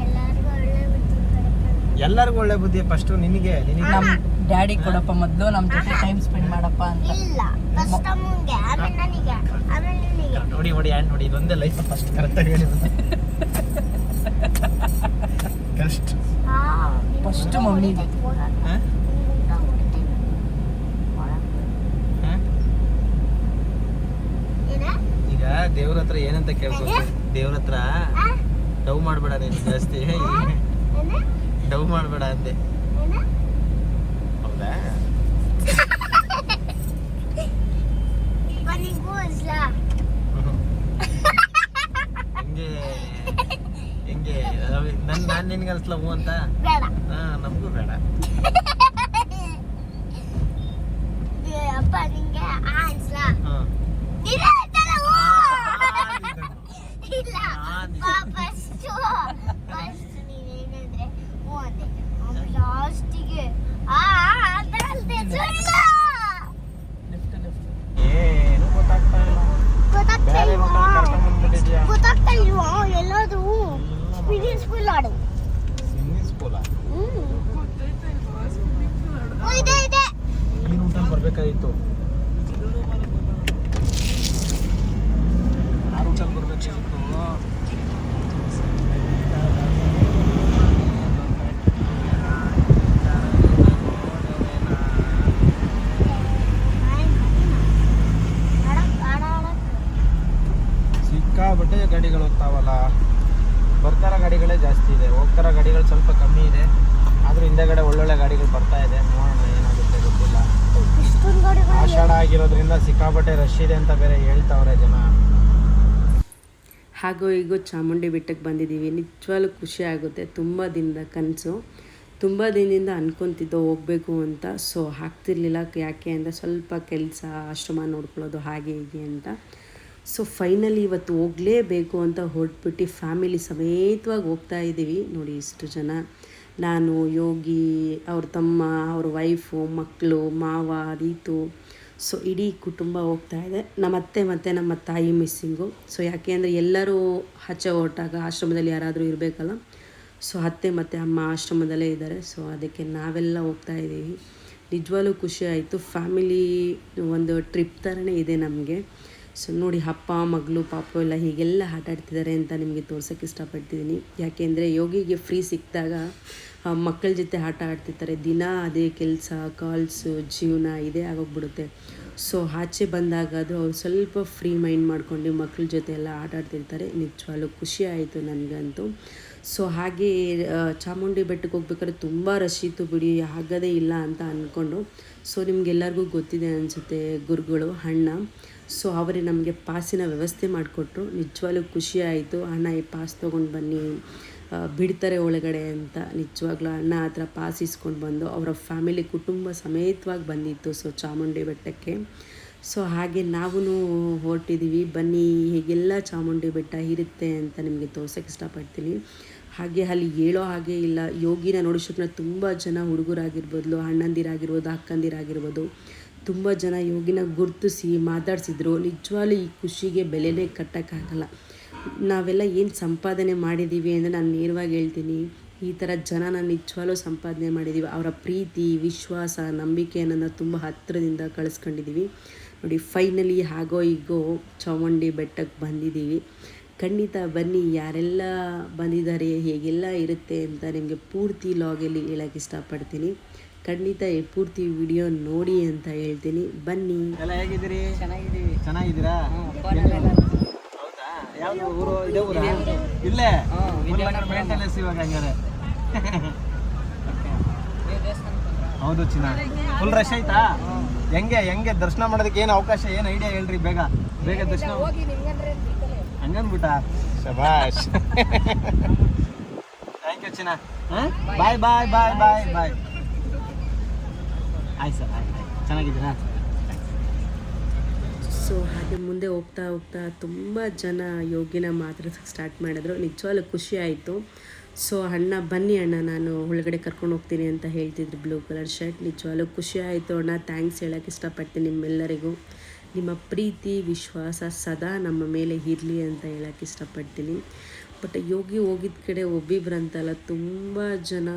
ಎಲ್ಲರಿಗೂ ಒಳ್ಳೆ ಬುದ್ಧಿ ಕೊಡಪ್ಪ ಎಲ್ಲರಿಗೂ ಒಳ್ಳೆ ಬುದ್ಧಿ. ಫಸ್ಟ್ ನಿನಗೆ ನಿನಗೆ. ನಮ್ಮ ಡ್ಯಾಡಿ ಕೊಡಪ್ಪ ಮೊದಲು ನಮ್ಮ ಜೊತೆ ಟೈಮ್ ಸ್ಪೆಂಡ್ ಮಾಡಪ್ಪ ಅಂತ. ಇಲ್ಲ. ಫಸ್ಟ್ ಅಮ್ಮಂಗೆ ಆಮೇಲೆ ನನಗೆ. ಆಮೇಲೆ ನಿನಗೆ. ನೋಡಿ ನೋಡಿ ಆ್ಯಂಡ್ ನೋಡಿ ಇದೊಂದೇ ಲೈಫ್ ಫಸ್ಟ್ ಕರೆಕ್ಟಾಗಿ ಹೇಳಿದ್ರು ಕಷ್ಟ ಹಾ ಫಸ್ಟ್ ಮಮ್ಮಿಗೆ. ಏನ? ಈಗ ದೇವ್ರ ಹತ್ರ ಏನಂತ ಕೇಳ್ಕೊತ ದೇವ್ರ ಹತ್ರ ಡವ್ ಮಾಡಬೇಡ ನೀನು ಜಾಸ್ತಿ. ಏನ? ಡವ್ ಮಾಡಬೇಡ ಅಂದೆ. ಹೌದಾ? ಹೆಂಗೆ ಹೆಂಗೆ ನನ್ನ ನಾನು ನಿನ್ಗೆ ಅನ್ಸ್ಲ ಹ್ಞೂ ಅಂತ? ಹಾ ಹಾಂ ನಮಗೂ ಬೇಡ ಏ, ಅಪ್ಪ ನಿಂಗೆ ಆ ಇಸ್ಲ ಹಾಂ ಇಲ್ಲ ಅಂತಲ್ಲ, ಹೂ. ಇಲ್ಲ ಆ, ನಿಜ. ಫಸ್ಟ್ ಫಸ್ಟ್ ನೀನೇನಂದ್ರೆ ಹ್ಞೂ ಅಂದೆ ಆಮೇಲೆ ಲಾಸ್ಟಿಗೆ ಆ ಆ ಅಂತ ಅಲ್ದೆ ಸುಳ್ಳು ಏನು ಗೊತ್ತಾಗ್ತಾ ಇಲ್ಲ ಬೇರೆ ಗೊತ್ತಾಗ್ತಾ ರೂಟಲ್ಲಿ ಕರ್ಕೊಂಡ್ ಬಂದ್ಬಿಟ್ಟಿದ್ಯಾ ಗೊತ್ತಾಗ್ತಾ ಇಲ್ವಾ ಎಲ್ಲದು ಸ್ವಿಮ್ಮಿಂಗ್ ಪೂಲ್ ಆಡು ಸ್ವಿಮ್ಮಿಂಗ್ ಸ್ಕೂಲಾ ಹ್ಮ್ ಓ, ಇದೆ ಇದೆ ಈ ರೂಟಲ್ಲಿ ಬರ್ಬೇಕಾಗಿತ್ತು ಆ ರೂಟಲ್ಲಿ ಬರ್ಬೇಕಾಗಿತ್ತು ಆಡಕ್ ಆಡ ಆಡಕ್ ಸಿಕ್ಕಾಬಟ್ಟೆ ಗಾಡಿಗಳು ಹೋಗ್ತಾವಲ್ಲ ಬರ್ತಾರ ಗಾಡಿಗಳೇ ಜಾಸ್ತಿ ಇದೆ ಹೋಗ್ತಾರ ಗಾಡಿಗಳು ಸ್ವಲ್ಪ ಕಮ್ಮಿ ಇದೆ ಆದ್ರೂ ಹಿಂದೆಗಡೆ ಒಳ್ಳೊಳ್ಳೆ ಗಾಡಿಗಳು ಬರ್ತಾ ಇದೆ ನೋಡೋಣ ಏನಾಗುತ್ತೆ ಗೊತ್ತಿಲ್ಲ ಇಷ್ಟೊಂದು ಗಾಡಿಗಳು ಆಷಾಢ ಆಗಿರೋದ್ರಿಂದ ಸಿಕ್ಕಾಪಟ್ಟೆ ರಶ್ ಇದೆ ಅಂತ ಬೇರೆ ಹೇಳ್ತಾವ್ರೆ ಜನ. ಹಾಗೂ ಈಗ ಚಾಮುಂಡಿ ಬೆಟ್ಟಕ್ಕೆ ಬಂದಿದ್ದೀವಿ. ನಿಜವಾಗ್ಲೂ ಖುಷಿ ಆಗುತ್ತೆ. ತುಂಬ ದಿನದ ಕನಸು. ತುಂಬ ದಿನದಿಂದ ಅನ್ಕೊತಿದ್ದೋ ಹೋಗಬೇಕು ಅಂತ. ಸೊ ಹಾಕ್ತಿರ್ಲಿಲ್ಲ ಯಾಕೆ ಅಂದರೆ ಸ್ವಲ್ಪ ಕೆಲಸ, ಆಶ್ರಮ ನೋಡ್ಕೊಳ್ಳೋದು ಹಾಗೆ ಹೀಗೆ ಅಂತ. ಸೊ ಫೈನಲಿ ಇವತ್ತು ಹೋಗಲೇಬೇಕು ಅಂತ ಹೊರಟ್ಬಿಟ್ಟು ಫ್ಯಾಮಿಲಿ ಸಮೇತವಾಗಿ ಹೋಗ್ತಾ ಇದ್ದೀವಿ. ನೋಡಿ ಇಷ್ಟು ಜನ. ನಾನು, ಯೋಗಿ, ಅವ್ರ ತಮ್ಮ, ಅವ್ರ ವೈಫು ಮಕ್ಕಳು ಮಾವ, ರೀತು. ಸೊ ಇಡೀ ಕುಟುಂಬ ಹೋಗ್ತಾ ಇದೆ. ನಮ್ಮ ಅತ್ತೆ ಮತ್ತು ನಮ್ಮ ತಾಯಿ ಮಿಸ್ಸಿಂಗು. ಸೊ ಯಾಕೆ ಅಂದರೆ ಎಲ್ಲರೂ ಆಚೆ ಹೊರಟಾಗ ಆಶ್ರಮದಲ್ಲಿ ಯಾರಾದರೂ ಇರಬೇಕಲ್ಲ? ಸೊ ಅತ್ತೆ ಮತ್ತು ಅಮ್ಮ ಆಶ್ರಮದಲ್ಲೇ ಇದ್ದಾರೆ. ಸೊ ಅದಕ್ಕೆ ನಾವೆಲ್ಲ ಹೋಗ್ತಾ ಇದ್ದೀವಿ. ನಿಜವಾಗ್ಲೂ ಖುಷಿ ಆಯಿತು. ಫ್ಯಾಮಿಲಿ ಒಂದು ಟ್ರಿಪ್ ಥರನೇ ಇದೆ ನಮಗೆ. ಸೊ ನೋಡಿ, ಅಪ್ಪ, ಮಗಳು, ಪಾಪ ಎಲ್ಲ ಹೀಗೆಲ್ಲ ಆಟ ಆಡ್ತಿದ್ದಾರೆ ಅಂತ ನಿಮಗೆ ತೋರ್ಸೋಕ್ಕೆ ಇಷ್ಟಪಡ್ತಿದ್ದೀನಿ. ಯಾಕೆಂದರೆ ಯೋಗಿಗೆ ಫ್ರೀ ಸಿಕ್ಕಿದಾಗ ಮಕ್ಕಳ ಜೊತೆ ಆಟ ಆಡ್ತಿರ್ತಾರೆ. ದಿನ ಅದೇ ಕೆಲಸ ಕಾಲ್ಸು ಜೀವನ ಇದೇ ಆಗೋಗ್ಬಿಡುತ್ತೆ. ಸೊ ಆಚೆ ಬಂದಾಗ ಅದು ಅವ್ರು ಸ್ವಲ್ಪ ಫ್ರೀ ಮೈಂಡ್ ಮಾಡ್ಕೊಂಡು ಮಕ್ಕಳ ಜೊತೆ ಎಲ್ಲ ಆಟ ಆಡ್ತಿರ್ತಾರೆ. ನಿಜವಾಗ್ಲೂ ಖುಷಿ ಆಯಿತು ನನಗಂತೂ. ಸೊ ಹಾಗೆ ಚಾಮುಂಡಿ ಬೆಟ್ಟಕ್ಕೆ ಹೋಗ್ಬೇಕಾದ್ರೆ ತುಂಬ ರಶ್ ಇತ್ತು ಬಿಡಿ, ಆಗೋದೇ ಇಲ್ಲ ಅಂತ ಅಂದ್ಕೊಂಡು ಸೊ ನಿಮಗೆಲ್ಲರಿಗೂ ಗೊತ್ತಿದೆ ಅನಿಸುತ್ತೆ ಗುರುಗಳು, ಅಣ್ಣ. ಸೊ ಅವರೇ ನಮಗೆ ಪಾಸಿನ ವ್ಯವಸ್ಥೆ ಮಾಡಿಕೊಟ್ರು. ನಿಜವಾಗ್ಲೂ ಖುಷಿ ಆಯಿತು ಅಣ್ಣ, ಈ ಪಾಸ್ ತೊಗೊಂಡು ಬನ್ನಿ. ಬಿಡ್ತಾರೆ ಒಳಗಡೆ ಅಂತ. ನಿಜವಾಗ್ಲೂ ಅಣ್ಣ ಹತ್ರ ಪಾಸ್ ಇಸ್ಕೊಂಡು ಬಂದು ಅವರ ಫ್ಯಾಮಿಲಿ ಕುಟುಂಬ ಸಮೇತವಾಗಿ ಬಂದಿತ್ತು ಸೊ ಚಾಮುಂಡಿ ಬೆಟ್ಟಕ್ಕೆ. ಸೊ ಹಾಗೆ ನಾವೂ ಹೊರಟಿದ್ದೀವಿ ಬನ್ನಿ, ಹೀಗೆಲ್ಲ ಚಾಮುಂಡಿ ಬೆಟ್ಟ ಇರುತ್ತೆ ಅಂತ ನಿಮಗೆ ತೋರ್ಸೋಕ್ಕೆ ಇಷ್ಟಪಡ್ತೀನಿ. ಹಾಗೆ ಅಲ್ಲಿ ಹೇಳೋ ಹಾಗೆ ಇಲ್ಲ. ಯೋಗಿನ ನೋಡಿದ ತುಂಬ ಜನ ಹುಡುಗರಾಗಿರ್ಬೋದು, ಅಣ್ಣಂದಿರಾಗಿರ್ಬೋದು, ಅಕ್ಕಂದಿರಾಗಿರ್ಬೋದು. ತುಂಬ ಜನ ಯೋಗಿನ ಗುರುತಿಸಿ ಮಾತಾಡಿಸಿದ್ರು. ನಿಜವಾಗ್ಲೂ ಈ ಖುಷಿಗೆ ಬೆಲೆನೇ ಕಟ್ಟೋಕ್ಕಾಗಲ್ಲ. ನಾವೆಲ್ಲ ಏನು ಸಂಪಾದನೆ ಮಾಡಿದ್ದೀವಿ ಅಂದರೆ ನಾನು ನೇರವಾಗಿ ಹೇಳ್ತೀನಿ. ಈ ಥರ ಜನ ನಾನು ನಿಜವಾಗ್ಲೂ ಸಂಪಾದನೆ ಮಾಡಿದ್ದೀವಿ ಅವರ ಪ್ರೀತಿ, ವಿಶ್ವಾಸ, ನಂಬಿಕೆಯನ್ನು ತುಂಬ ಹತ್ತಿರದಿಂದ ಕಳಿಸ್ಕೊಂಡಿದ್ದೀವಿ ನೋಡಿ ಫೈನಲಿ ಹಾಗೋ ಈಗೋ ಚಾಮುಂಡಿ ಬೆಟ್ಟಕ್ಕೆ ಬಂದಿದ್ದೀವಿ ಖಂಡಿತ ಬನ್ನಿ, ಯಾರೆಲ್ಲ ಬಂದಿದ್ದಾರೆ, ಹೇಗೆಲ್ಲ ಇರುತ್ತೆ ಅಂತ ನಿಮಗೆ ಪೂರ್ತಿ ಲಾಗಲ್ಲಿ ಹೇಳೋಕ್ಕೆ ಇಷ್ಟಪಡ್ತೀನಿ. ಖಂಡಿತ ಈ ಪೂರ್ತಿ ವಿಡಿಯೋ ನೋಡಿ ಅಂತ ಹೇಳ್ತೀನಿ. ಬನ್ನಿ. ಎಲ್ಲ ಹೇಗಿದ್ದೀರಿ? ಚೆನ್ನಾಗಿದ್ದೀವಿ. ಚೆನ್ನಾಗಿದ್ದೀರಾ? ಹೌದಾ? ಯಾವ್ದು ಊರು? ಇದೇ ಊರ? ಇಲ್ಲೇ? ಮೇಂಟೆನೆನ್ಸ್ ಇವಾಗ ಹಂಗಾರೆ? ಹೌದು ಚಿನ್ನ. ಫುಲ್ ರಶ್ ಆಯ್ತಾ? ಹೆಂಗೆ ಹೆಂಗೆ? ದರ್ಶನ ಮಾಡೋದಕ್ಕೆ ಏನು ಅವಕಾಶ ಏನು ಐಡಿಯಾ ಹೇಳ್ರಿ ಬೇಗ? ಬೇಗ ದರ್ಶನ ಹಂಗನ್ಬಿಟ್ಟ ಶಬಾಷ್. ಥ್ಯಾಂಕ್ ಯು ಚಿನ್ನ. ಬಾಯ್ ಬಾಯ್ ಬಾಯ್ ಬಾಯ್ ಬಾಯ್ ಆಯ್ತು ಸರ್, ಆಯ್ತು ಚೆನ್ನಾಗಿದ್ದೀರಾ? ಸೊ ಹಾಗೆ ಮುಂದೆ ಹೋಗ್ತಾ ಹೋಗ್ತಾ ತುಂಬ ಜನ ಯೋಗಿನ ಮಾತ್ರ ಸ್ಟಾರ್ಟ್ ಮಾಡಿದ್ರು. ನಿಜವಾಗ್ಲೂ ಖುಷಿ ಆಯಿತು. ಸೊ ಅಣ್ಣ, ಬನ್ನಿ ಅಣ್ಣ, ನಾನು ಒಳಗಡೆ ಕರ್ಕೊಂಡು ಹೋಗ್ತೀನಿ ಅಂತ ಹೇಳ್ತಿದ್ರು ಬ್ಲೂ ಕಲರ್ ಶರ್ಟ್ ನಿಜವಾಗ್ಲೂ ಖುಷಿ ಆಯಿತು ಅಣ್ಣ. ಥ್ಯಾಂಕ್ಸ್ ಹೇಳೋಕ್ಕೆ ಇಷ್ಟಪಡ್ತೀನಿ ನಿಮ್ಮೆಲ್ಲರಿಗೂ. ನಿಮ್ಮ ಪ್ರೀತಿ, ವಿಶ್ವಾಸ ಸದಾ ನಮ್ಮ ಮೇಲೆ ಇರಲಿ ಅಂತ ಹೇಳೋಕ್ಕೆ ಇಷ್ಟಪಡ್ತೀನಿ. ಬಟ್ ಯೋಗಿ ಹೋಗಿದ್ದ ಕಡೆ ಒಬ್ಬಿಬ್ರಂತಲ್ಲ ತುಂಬ ಜನ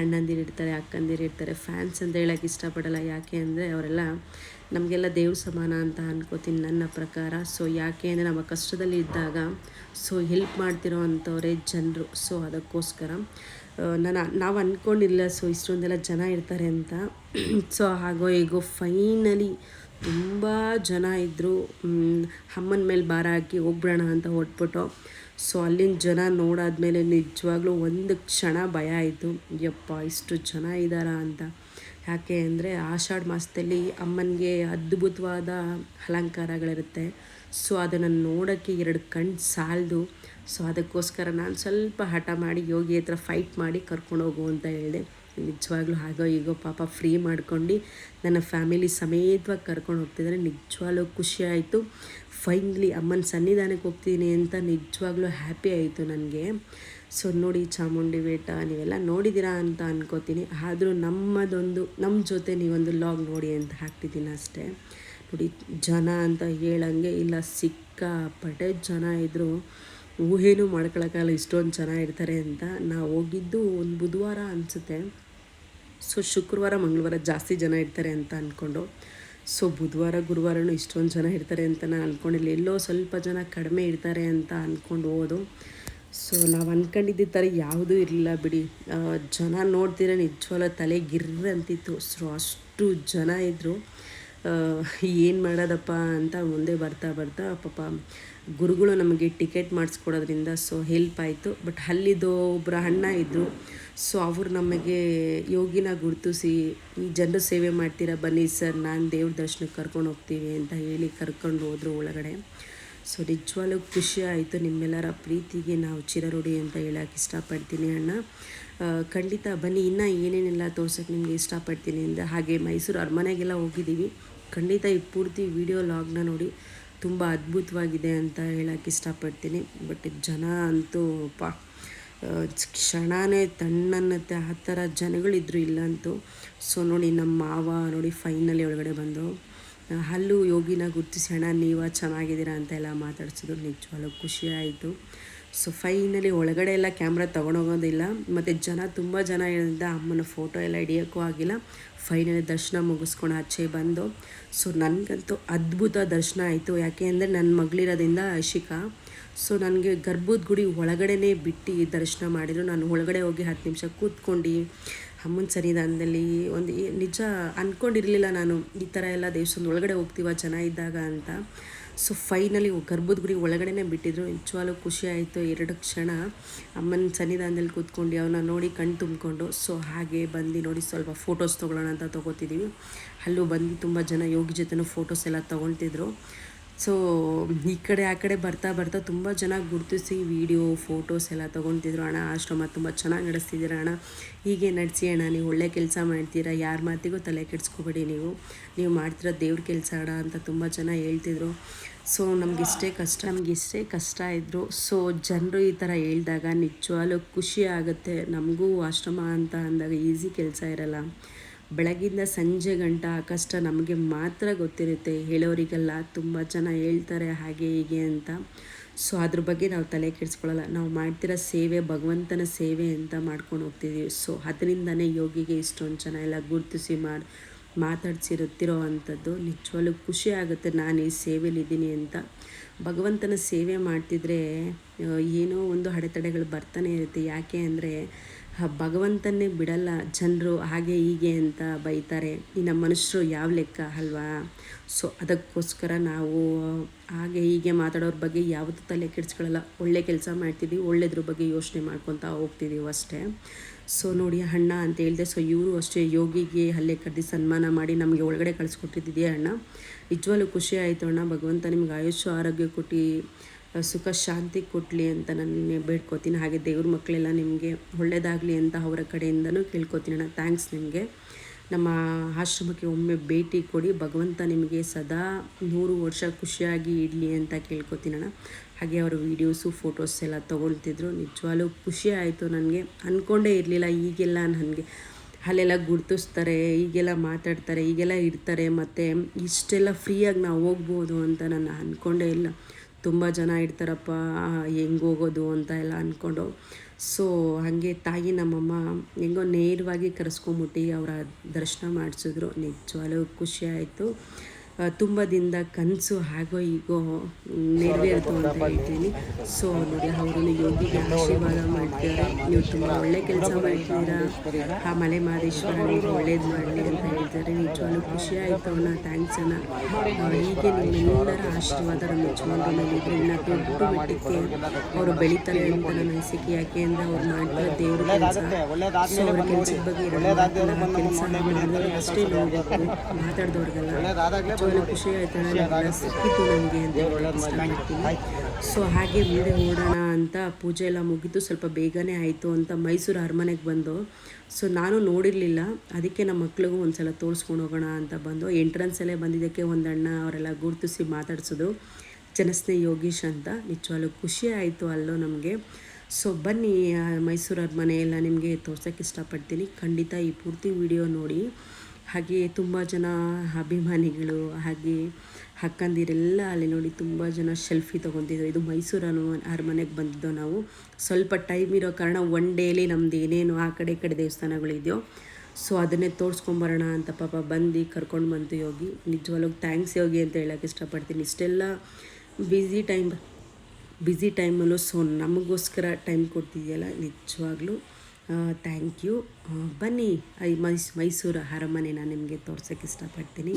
ಅಣ್ಣಂದಿರು ಇರ್ತಾರೆ, ಅಕ್ಕಂದಿರು ಇರ್ತಾರೆ ಫ್ಯಾನ್ಸ್ ಅಂತ ಹೇಳೋಕ್ಕೆ ಇಷ್ಟಪಡಲ್ಲ. ಯಾಕೆ ಅಂದರೆ ಅವರೆಲ್ಲ ನಮಗೆಲ್ಲ ದೇವ್ರ ಸಮಾನ ಅಂತ ಅನ್ಕೋತೀನಿ ನನ್ನ ಪ್ರಕಾರ. ಸೊ ಯಾಕೆ ಅಂದರೆ ನಮ್ಮ ಕಷ್ಟದಲ್ಲಿ ಇದ್ದಾಗ ಸೊ ಹೆಲ್ಪ್ ಮಾಡ್ತಿರೋ ಅಂಥವರೇ ಜನರು. ಸೊ ಅದಕ್ಕೋಸ್ಕರ ನಾನು, ನಾವು ಅಂದ್ಕೊಂಡಿಲ್ಲ ಸೊ ಇಷ್ಟೊಂದೆಲ್ಲ ಜನ ಇರ್ತಾರೆ ಅಂತ. ಸೊ ಹಾಗೋ, ಹೀಗೋ ಫೈನಲಿ ತುಂಬ ಜನ ಇದ್ದರು ಅಮ್ಮನ ಮೇಲೆ ಭಾರ ಹಾಕಿ ಹೋಗ್ಬಿಡೋಣ ಅಂತ ಹೊಟ್ಬಿಟ್ಟು. ಸೊ ಅಲ್ಲಿನ ಜನ ನೋಡಾದಮೇಲೆ ನಿಜವಾಗ್ಲೂ ಒಂದು ಕ್ಷಣ ಭಯ ಆಯಿತು. ಯಪ್ಪ, ಇಷ್ಟು ಜನ ಇದ್ದಾರಾ ಅಂತ. ಯಾಕೆ ಅಂದರೆ ಆಷಾಢ ಮಾಸದಲ್ಲಿ ಅಮ್ಮನಿಗೆ ಅದ್ಭುತವಾದ ಅಲಂಕಾರಗಳಿರುತ್ತೆ. ಸೊ ಅದನ್ನು ನೋಡೋಕ್ಕೆ ಎರಡು ಕಣ್ಣು ಸಾಲದು. ಸೊ ಅದಕ್ಕೋಸ್ಕರ ನಾನು ಸ್ವಲ್ಪ ಹಠ ಮಾಡಿ ಯೋಗಿ ಹತ್ರ ಫೈಟ್ ಮಾಡಿ ಕರ್ಕೊಂಡು ಹೋಗು ಅಂತ ಹೇಳಿದೆ. ನಿಜವಾಗ್ಲೂ ಹಾಗೋ ಈಗೋ ಪಾಪ ಫ್ರೀ ಮಾಡ್ಕೊಂಡು ನನ್ನ ಫ್ಯಾಮಿಲಿ ಸಮೇತವಾಗಿ ಕರ್ಕೊಂಡು ಹೋಗ್ತಿದ್ದಾರೆ. ನಿಜವಾಗ್ಲೂ ಖುಷಿ ಆಯಿತು. ಫೈನ್ಲಿ ಅಮ್ಮನ ಸನ್ನಿಧಾನಕ್ಕೆ ಹೋಗ್ತೀನಿ ಅಂತ ನಿಜವಾಗ್ಲೂ ಹ್ಯಾಪಿ ಆಯಿತು ನನಗೆ. ಸೊ ನೋಡಿ ಚಾಮುಂಡಿ ಬೆಟ್ಟ, ನೀವೆಲ್ಲ ನೋಡಿದ್ದೀರಾ ಅಂತ ಅನ್ಕೋತೀನಿ. ಆದರೂ ನಮ್ಮದೊಂದು ನಮ್ಮ ಜೊತೆ ನೀವೊಂದು ಲಾಗ್ ನೋಡಿ ಅಂತ ಹಾಕ್ತಿದ್ದೀನಿ ಅಷ್ಟೇ. ನೋಡಿ ಜನ ಅಂತ ಹೇಳಂಗೆ ಇಲ್ಲ, ಸಿಕ್ಕಾಪಟ್ಟೆ ಜನ ಇದ್ದರು ಊಹೇನೂ ಮಾಡ್ಕೊಳ್ಳೋಕ್ಕಾಗಲ್ಲ ಇಷ್ಟೊಂದು ಜನ ಇರ್ತಾರೆ ಅಂತ. ನಾವು ಹೋಗಿದ್ದು ಒಂದು ಬುಧವಾರ ಅನಿಸುತ್ತೆ. ಸೊ ಶುಕ್ರವಾರ, ಮಂಗಳವಾರ ಜಾಸ್ತಿ ಜನ ಇರ್ತಾರೆ ಅಂತ ಅಂದ್ಕೊಂಡು ಸೊ ಬುಧವಾರ, ಗುರುವಾರನೂ ಇಷ್ಟೊಂದು ಜನ ಇರ್ತಾರೆ ಅಂತ ನಾನು ಅಂದ್ಕೊಂಡಿಲ್ಲ ಎಲ್ಲೋ ಸ್ವಲ್ಪ ಜನ ಕಡಿಮೆ ಇರ್ತಾರೆ ಅಂತ ಅಂದ್ಕೊಂಡು ಹೋದು. ಸೊ ನಾವು ಅಂದ್ಕೊಂಡಿದ್ದ ಥರ ಯಾವುದೂ ಇರಲಿಲ್ಲ ಬಿಡಿ. ಜನ ನೋಡ್ತೀರ ನಿಜವಾಗ್ಲೂ ತಲೆ ಗಿರ್ರ ಅಂತಿತ್ತು. ಸೊ ಅಷ್ಟು ಜನ ಇದ್ದರು ಏನು ಮಾಡೋದಪ್ಪ ಅಂತ ಮುಂದೆ ಬರ್ತಾ ಬರ್ತಾ ಪಾಪ ಗುರುಗಳು ನಮಗೆ ಟಿಕೆಟ್ ಮಾಡಿಸ್ಕೊಡೋದ್ರಿಂದ ಸೊ ಹೆಲ್ಪ್ ಆಯಿತು. ಬಟ್ ಅಲ್ಲಿದ್ದು ಒಬ್ಬರು ಅಣ್ಣ ಇದ್ದರು ಸೊ ಅವರು ನಮಗೆ ಯೋಗಿನ ಗುರುತಿಸಿ, ಈ ಜನರ ಸೇವೆ ಮಾಡ್ತೀರಾ ಬನ್ನಿ ಸರ್, ನಾನು ದೇವ್ರ ದರ್ಶನಕ್ಕೆ ಕರ್ಕೊಂಡು ಹೋಗ್ತೀವಿ ಅಂತ ಹೇಳಿ ಕರ್ಕೊಂಡು ಹೋದರು ಒಳಗಡೆ. ಸೊ ನಿಜವಾಗ್ಲೂ ಖುಷಿ ಆಯಿತು. ನಿಮ್ಮೆಲ್ಲರ ಪ್ರೀತಿಗೆ ನಾವು ಚಿರರುಡಿ ಅಂತ ಹೇಳೋಕೆ ಇಷ್ಟಪಡ್ತೀನಿ ಅಣ್ಣ. ಖಂಡಿತ ಬನ್ನಿ. ಇನ್ನೂ ಏನೇನೆಲ್ಲ ತೋರ್ಸೋಕ್ಕೆ ನಿಮಗೆ ಇಷ್ಟಪಡ್ತೀನಿ ಅಂತ ಹಾಗೆ ಮೈಸೂರು ಅರಮನೆಗೆಲ್ಲ ಹೋಗಿದ್ದೀವಿ. ಖಂಡಿತ ಈ ಪೂರ್ತಿ ವಿಡಿಯೋ ಲಾಗ್ನ ನೋಡಿ. ತುಂಬ ಅದ್ಭುತವಾಗಿದೆ ಅಂತ ಹೇಳೋಕ್ಕೆ ಇಷ್ಟಪಡ್ತೀನಿ. ಬಟ್ ಜನ ಅಂತೂ ಪಾ ಕ್ಷಣನೇ ತಣ್ಣನ್ನತ್ತೆ ಆ ಥರ ಜನಗಳಿದ್ರು ಇಲ್ಲಂತೂ ಸೊ ನೋಡಿ ನಮ್ಮ ಮಾವ ನೋಡಿ ಫೈನಲಿ ಒಳಗಡೆ ಬಂದು ಅಲ್ಲೂ ಯೋಗಿನ ಗುರ್ತಿಸಿ ಅಣ್ಣ, ನೀವ ಚೆನ್ನಾಗಿದ್ದೀರಾ? ಅಂತ ಎಲ್ಲ ಮಾತಾಡ್ಸಿದ್ರು. ನಿಜವಾಗ್ಲೂ ಖುಷಿ ಆಯಿತು. ಸೊ ಫೈನಲಿ ಒಳಗಡೆ ಎಲ್ಲ ಕ್ಯಾಮ್ರಾ ತೊಗೊಂಡೋಗೋದಿಲ್ಲ. ಮತ್ತು ಜನ, ತುಂಬ ಜನ ಇರೋದ್ರಿಂದ ಅಮ್ಮನ ಫೋಟೋ ಎಲ್ಲ ಹಿಡಿಯೋಕ್ಕೂ ಆಗಿಲ್ಲ. ಫೈನಲಿ ದರ್ಶನ ಮುಗಿಸ್ಕೊಂಡು ಆಚೆ ಬಂದು. ಸೊ ನನಗಂತೂ ಅದ್ಭುತ ದರ್ಶನ ಆಯಿತು. ಯಾಕೆ ಅಂದರೆ ನನ್ನ ಮಗಳಿರೋದ್ರಿಂದ ಅಶಿಕಾ ಸೊ ನನಗೆ ಗರ್ಭದ ಗುಡಿ ಒಳಗಡೆನೇ ಬಿಟ್ಟು ದರ್ಶನ ಮಾಡಿದರು. ನಾನು ಒಳಗಡೆ ಹೋಗಿ ಹತ್ತು ನಿಮಿಷ ಕೂತ್ಕೊಂಡು, ಅಮ್ಮನ ಸನ್ನಿಧಾನದಲ್ಲಿ ಒಂದು ನಿಜ ಅಂದ್ಕೊಂಡಿರಲಿಲ್ಲ ನಾನು. ಈ ಥರ ಎಲ್ಲ ದೇವಸ್ಥಾನದ ಒಳಗಡೆ ಹೋಗ್ತೀವ ಜನ ಇದ್ದಾಗ ಅಂತ. ಸೊ ಫೈನಲಿ ಗರ್ಭದ ಗುಡಿ ಒಳಗಡೆನೇ ಬಿಟ್ಟಿದ್ರು. ನಿಜವಾಗ್ಲೂ ಖುಷಿ ಆಯಿತು. ಎರಡು ಕ್ಷಣ ಅಮ್ಮನ ಸನ್ನಿಧಾನದಲ್ಲಿ ಕೂತ್ಕೊಂಡು ಅವನ್ನ ನೋಡಿ ಕಣ್ಣು ತುಂಬಿಕೊಂಡು ಸೊ ಹಾಗೆ ಬಂದು ನೋಡಿ ಸ್ವಲ್ಪ ಫೋಟೋಸ್ ತೊಗೊಳ್ಳೋಣ ಅಂತ ತೊಗೋತಿದ್ದೀವಿ ಅಲ್ಲೂ ಬಂದು ತುಂಬ ಜನ ಯೋಗಿ ಜೊತೆನೂ ಫೋಟೋಸ್ ಎಲ್ಲ ತೊಗೊಳ್ತಿದ್ರು. ಸೊ ಈ ಕಡೆ ಆ ಕಡೆ ಬರ್ತಾ ಬರ್ತಾ ತುಂಬ ಜನ ಗುರುತಿಸಿ ವಿಡಿಯೋ ಫೋಟೋಸ್ ಎಲ್ಲ ತೊಗೊತಿದ್ರು ಅಣ್ಣ, ಆಶ್ರಮ ತುಂಬ ಚೆನ್ನಾಗಿ ನಡೆಸ್ತಿದ್ದೀರ ಅಣ್ಣ? ಹೀಗೆ ನಡೆಸಿ ಅಣ್ಣ, ನೀವು ಒಳ್ಳೆ ಕೆಲಸ ಮಾಡ್ತೀರಾ? ಯಾರ ಮಾತಿಗೂ ತಲೆ ಕೆಡಿಸ್ಕೋಬೇಡಿ ನೀವು. ನೀವು ಮಾಡ್ತಿರೋ ದೇವ್ರ ಕೆಲಸ ಅಣ್ಣ, ಅಂತ ತುಂಬ ಜನ ಹೇಳ್ತಿದ್ರು. ಸೊ ನಮ್ಗೆ ಇಷ್ಟೇ ಕಷ್ಟ, ನಮ್ಗೆ ಇಷ್ಟೇ ಕಷ್ಟ ಇದ್ದರು ಸೊ ಜನರು ಈ ಥರ ಹೇಳಿದಾಗ ನಿಜವಾಗ್ಲೂ ಖುಷಿ ಆಗುತ್ತೆ. ನಮಗೂ ಆಶ್ರಮ ಅಂತ ಅಂದಾಗ ಈಸಿ ಕೆಲಸ ಇರಲ್ಲ. ಬೆಳಗಿಂದ ಸಂಜೆ ಗಂಟ ಕಷ್ಟ ನಮಗೆ ಮಾತ್ರ ಗೊತ್ತಿರುತ್ತೆ. ಹೇಳೋರಿಗೆಲ್ಲ ತುಂಬ ಜನ ಹೇಳ್ತಾರೆ ಹಾಗೆ ಹೀಗೆ ಅಂತ. ಸೊ ಅದ್ರ ಬಗ್ಗೆ ನಾವು ತಲೆ ಕೆಡಿಸ್ಕೊಳ್ಳಲ್ಲ. ನಾವು ಮಾಡ್ತಿರೋ ಸೇವೆ, ಭಗವಂತನ ಸೇವೆ ಅಂತ ಮಾಡ್ಕೊಂಡು ಹೋಗ್ತಿದ್ದೀವಿ ಸೊ ಅದರಿಂದನೇ ಯೋಗಿಗೆ ಇಷ್ಟೊಂದು ಜನ ಎಲ್ಲ ಗುರುತಿಸಿ ಮಾಡಿ ಮಾತಾಡ್ಸಿರುತ್ತಿರೋ ಅಂಥದ್ದು ನಿಜವಾಗ್ಲೂ ಖುಷಿ ಆಗುತ್ತೆ. ನಾನು ಈ ಸೇವೆಲಿದ್ದೀನಿ ಅಂತ. ಭಗವಂತನ ಸೇವೆ ಮಾಡ್ತಿದ್ರೆ ಏನೋ ಒಂದು ಅಡೆತಡೆಗಳು ಬರ್ತಾನೆ ಇರುತ್ತೆ. ಯಾಕೆ ಅಂದರೆ ಭಗವಂತನೇ ಬಿಡಲ್ಲ. ಜನರು ಹಾಗೆ ಹೀಗೆ ಅಂತ ಬೈತಾರೆ. ಇನ್ನು ಮನುಷ್ಯರು ಯಾವ ಲೆಕ್ಕ ಅಲ್ವಾ? ಸೊ, ಅದಕ್ಕೋಸ್ಕರ ನಾವು ಹಾಗೆ ಹೀಗೆ ಮಾತಾಡೋರ ಬಗ್ಗೆ ಯಾವುದು ತಲೆ ಕೆಡಿಸ್ಕೊಳ್ಳಲ್ಲ ಒಳ್ಳೆ ಕೆಲಸ ಮಾಡ್ತಿದ್ದೀವಿ ಒಳ್ಳೆಯದ್ರ ಬಗ್ಗೆ ಯೋಚನೆ ಮಾಡ್ಕೊತಾ ಹೋಗ್ತಿದ್ದೀವಿ ಅಷ್ಟೇ. ಸೊ ನೋಡಿ, ಅಣ್ಣ ಅಂತ ಹೇಳಿದೆ, ಸೊ ಇವರು ಅಷ್ಟೇ ಯೋಗಿಗೆ ಹಲ್ಲೆ ಕರೆದಿ ಸನ್ಮಾನ ಮಾಡಿ ನಮಗೆ ಒಳಗಡೆ ಕಳಿಸ್ಕೊಟ್ಟಿದ್ದೆ ಅಣ್ಣ? ನಿಜವಾಗ್ಲೂ ಖುಷಿ ಆಯಿತು ಅಣ್ಣ, ಭಗವಂತ ನಿಮ್ಗೆ ಆಯುಷ್ಯ ಆರೋಗ್ಯ ಕೊಟ್ಟು ಸುಖ, ಶಾಂತಿ ಕೊಡಲಿ ಅಂತ ನಾನು ಬೇಡ್ಕೋತೀನಿ. ಹಾಗೆ ದೇವ್ರ ಮಕ್ಕಳೆಲ್ಲ ನಿಮಗೆ ಒಳ್ಳೆಯದಾಗಲಿ ಅಂತ ಅವರ ಕಡೆಯಿಂದನೂ ಕೇಳ್ಕೊತೀನಿ ಅಣ್ಣ. ಥ್ಯಾಂಕ್ಸ್ ನಿಮಗೆ. ನಮ್ಮ ಆಶ್ರಮಕ್ಕೆ ಒಮ್ಮೆ ಭೇಟಿ ಕೊಡಿ. ಭಗವಂತ ನಿಮಗೆ ಸದಾ ನೂರು ವರ್ಷ ಖುಷಿಯಾಗಿ ಇಡಲಿ ಅಂತ ಕೇಳ್ಕೊತೀನಣ್ಣ ಹಾಗೆ ಅವರ ವೀಡಿಯೋಸು ಫೋಟೋಸ್ ಎಲ್ಲ ತೊಗೊಳ್ತಿದ್ರು. ನಿಜವಾಗ್ಲೂ ಖುಷಿ ಆಯಿತು ನನಗೆ. ಅಂದ್ಕೊಂಡೇ ಇರಲಿಲ್ಲ ಈಗೆಲ್ಲ ನನಗೆ. ಅಲ್ಲೆಲ್ಲ ಗುರ್ತಿಸ್ತಾರೆ, ಈಗೆಲ್ಲ ಮಾತಾಡ್ತಾರೆ, ಈಗೆಲ್ಲ ಇರ್ತಾರೆ. ಮತ್ತು ಇಷ್ಟೆಲ್ಲ ಫ್ರೀಯಾಗಿ ನಾವು ಹೋಗ್ಬೋದು ಅಂತ ನಾನು ಅಂದ್ಕೊಂಡೇ ಇಲ್ಲ. ತುಂಬ ಜನ ಇರ್ತಾರಪ್ಪ ಹೆಂಗೆ ಹೋಗೋದು ಅಂತ ಎಲ್ಲ ಅಂದ್ಕೊಂಡು ಸೊ ಹಾಗೆ ತಾಯಿ ನಮ್ಮಮ್ಮ ಹೆಂಗೋ ನೇರವಾಗಿ ಕರೆಸ್ಕೊಂಬಿಟ್ಟು ಅವರ ದರ್ಶನ ಮಾಡಿಸಿದ್ರು. ನಿಜವಾಗ್ಲೂ ಖುಷಿ ಆಯಿತು. ತುಂಬ ದಿನದ ಕನಸು ಹಾಗೋ ಈಗೋ ನೆರವೇರಿತು ಅಂತ ಹೇಳ್ತೀನಿ. ಸೊ ನೋಡಿ ಅವರು ಯೋಗಿಗೆ ಆಶೀರ್ವಾದ ಮಾಡ್ತಾರೆ? ನೀವು ತುಂಬ ಒಳ್ಳೆ ಕೆಲಸ ಮಾಡ್ತೀರಾ? ಆ ಮಲೆ ಮಹದೇಶ್ವರ ನೀವು ಒಳ್ಳೇದು ಮಾಡಲಿ ಅಂತ ಹೇಳ್ತಾರೆ. ನಿಜವಾಗ್ಲೂ ಖುಷಿ ಆಯಿತು ಅವನ ಥ್ಯಾಂಕ್ಸ್ ಆ, ಹೀಗೆ ನಿಮ್ಮೆಲ್ಲರ ಆಶೀರ್ವಾದ ನಮ್ಮ ಯಜಮಾನ್ರ ಮೇಲೆ ಇದ್ರೆ ಇನ್ನು ದೊಡ್ಡ ಮಟ್ಟಕ್ಕೆ ಅವರು ಬೆಳೀತಾರೆ ಅಂತ ನನ್ನ ಅನಿಸಿಕೆ. ಯಾಕೆ ಅಂದರೆ ಅವ್ರು ಮಾಡ್ತಾರೆ ದೇವರು ಕೆಲಸ. ಸೊ ಅವ್ರ ಕೆಲಸದ ಬಗ್ಗೆ ಇರೋ ಅಷ್ಟೇ ನೋಡಬೇಕು. ಮಾತಾಡ್ದವ್ರಿಗೆಲ್ಲ. ನಿಜವಾಗ್ಲೂ ಖುಷಿ ಆಯ್ತು ಸಿಕ್ಕಿತ್ತು ನನಗೆ ಅಂತ ಸೊ ಹಾಗೆ ಮುಂದೆ ಓಡೋಣ ಅಂತ ಪೂಜೆ ಎಲ್ಲ ಮುಗಿತು. ಸ್ವಲ್ಪ ಬೇಗನೆ ಆಯಿತು ಅಂತ ಮೈಸೂರು ಅರಮನೆಗೆ ಬಂದು. ಸೊ ನಾನು ನೋಡಿರಲಿಲ್ಲ. ಅದಕ್ಕೆ ನಮ್ಮ ಮಕ್ಳಿಗೂ ಒಂದು ಸಲ ತೋರಿಸ್ಕೊಂಡು ಹೋಗೋಣ ಅಂತ ಬಂದು ಎಂಟ್ರೆನ್ಸಲ್ಲೇ ಬಂದಿದ್ದಕ್ಕೆ ಒಂದು ಅಣ್ಣ ಅವರೆಲ್ಲ ಗುರುತಿಸಿ ಮಾತಾಡಿಸೋದು ಜನಸ್ನೇಹಿ ಯೋಗೀಶ್ ಅಂತ. ನಿಜವಾಗ್ಲೂ ಖುಷಿ ಆಯಿತು ಅಲ್ಲೋ ನಮಗೆ. ಸೊ ಬನ್ನಿ ಮೈಸೂರು ಅರಮನೆ ಎಲ್ಲ ನಿಮಗೆ ತೋರ್ಸೋಕ್ಕೆ ಇಷ್ಟಪಡ್ತೀನಿ. ಖಂಡಿತ ಈ ಪೂರ್ತಿ ವಿಡಿಯೋ ನೋಡಿ. ಹಾಗೆ ತುಂಬ ಜನ ಅಭಿಮಾನಿಗಳು, ಹಾಗೆ ಅಕ್ಕಂದಿರೆಲ್ಲ ಅಲ್ಲಿ ನೋಡಿ ತುಂಬ ಜನ ಶೆಲ್ಫಿ ತೊಗೊತಿದ್ರು ಇದು ಮೈಸೂರು ಅರಮ- ಅರಮನೆಗೆ ಬಂದಿದ್ದೋ ನಾವು. ಸ್ವಲ್ಪ ಟೈಮ್ ಇರೋ ಕಾರಣ ಒನ್ ಡೇಲಿ ನಮ್ದು ಏನೇನು ಆ ಕಡೆ ಈ ಕಡೆ ದೇವಸ್ಥಾನಗಳಿದೆಯೋ ಸೊ ಅದನ್ನೇ ತೋರಿಸ್ಕೊಂಬರೋಣ ಅಂತ ಪಾಪ ಬಂದು ಕರ್ಕೊಂಡು ಬಂತು ಯೋಗಿ, ನಿಜವಾಗ್ಲೂ ಥ್ಯಾಂಕ್ಸ್ ಯೋಗಿ ಅಂತ ಹೇಳೋಕ್ಕೆ ಇಷ್ಟಪಡ್ತೀನಿ. ಇಷ್ಟೆಲ್ಲ ಬ್ಯುಸಿ ಟೈಮ್ ಬ್ಯುಸಿ ಟೈಮಲ್ಲೂ ಸೊ ನಮಗೋಸ್ಕರ ಟೈಮ್ ಕೊಡ್ತಿದೆಯಲ್ಲ? ನಿಜವಾಗ್ಲೂ. ಥ್ಯಾಂಕ್ ಯು ಬನ್ನಿ ಮೈಸೂರು ಅರಮನೆನ ನಾನು ನಿಮಗೆ ತೋರ್ಸೋಕ್ಕೆ ಇಷ್ಟಪಡ್ತೀನಿ.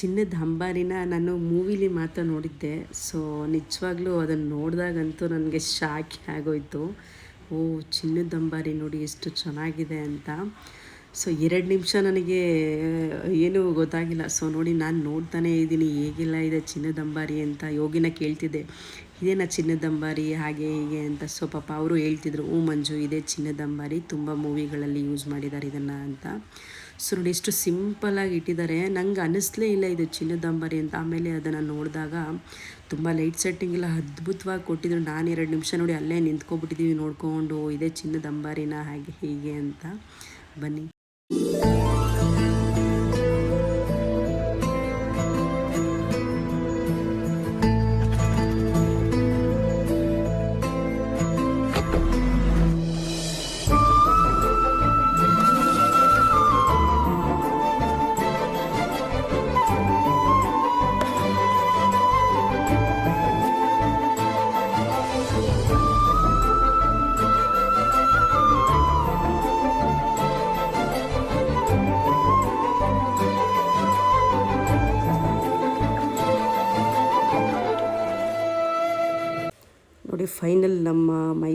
ಚಿನ್ನದ ಅಂಬಾರಿನ ನಾನು ಮೂವಿಲಿ ಮಾತ್ರ ನೋಡಿದ್ದೆ. ಸೊ ನಿಜವಾಗ್ಲೂ ಅದನ್ನು ನೋಡಿದಾಗಂತೂ ನನಗೆ ಶಾಕಿ ಆಗೋಯ್ತು. ಓ, ಚಿನ್ನದ ಅಂಬಾರಿ ನೋಡಿ ಎಷ್ಟು ಚೆನ್ನಾಗಿದೆ ಅಂತ. ಸೊ ಎರಡು ನಿಮಿಷ ನನಗೆ, ಏನೂ ಗೊತ್ತಾಗಿಲ್ಲ. ಸೊ ನೋಡಿ ನಾನು ನೋಡ್ತಾನೇ ಇದ್ದೀನಿ. ಹೇಗೆಲ್ಲ ಇದೆ ಚಿನ್ನದ ಅಂಬಾರಿ ಅಂತ ಯೋಗಿನ ಕೇಳ್ತಿದ್ದೆ. ಇದೇನಾ ಚಿನ್ನದ ಅಂಬಾರಿ ಹಾಗೆ ಹೀಗೆ ಅಂತ. ಸೊ ಪಾಪ ಅವರು ಹೇಳ್ತಿದ್ರು, ಹ್ಞೂ ಮಂಜು, ಇದೇ ಚಿನ್ನದ ಅಂಬಾರಿ ತುಂಬ ಮೂವಿಗಳಲ್ಲಿ ಯೂಸ್ ಮಾಡಿದ್ದಾರೆ ಇದನ್ನು ಅಂತ. ಸೊ ನೋಡಿ ಎಷ್ಟು ಸಿಂಪಲ್ಲಾಗಿ ಇಟ್ಟಿದ್ದಾರೆ. ನಂಗೆ ಅನ್ನಿಸ್ಲೇ ಇಲ್ಲ ಇದು ಚಿನ್ನದಂಬರಿ ಅಂತ. ಆಮೇಲೆ ಅದನ್ನು ನೋಡಿದಾಗ ತುಂಬ ಲೈಟ್ ಸೆಟ್ಟಿಂಗ್ ಎಲ್ಲ ಅದ್ಭುತವಾಗಿ ಕೊಟ್ಟಿದ್ರು. ನಾನು ಎರಡು ನಿಮಿಷ ನೋಡಿ ಅಲ್ಲೇ ನಿಂತ್ಕೊಬಿಟ್ಟಿದ್ದೀವಿ ನೋಡ್ಕೊಂಡು. ಇದೇ ಚಿನ್ನದಂಬಾರಿನ ಹಾಗೆ ಹೀಗೆ ಅಂತ. ಬನ್ನಿ.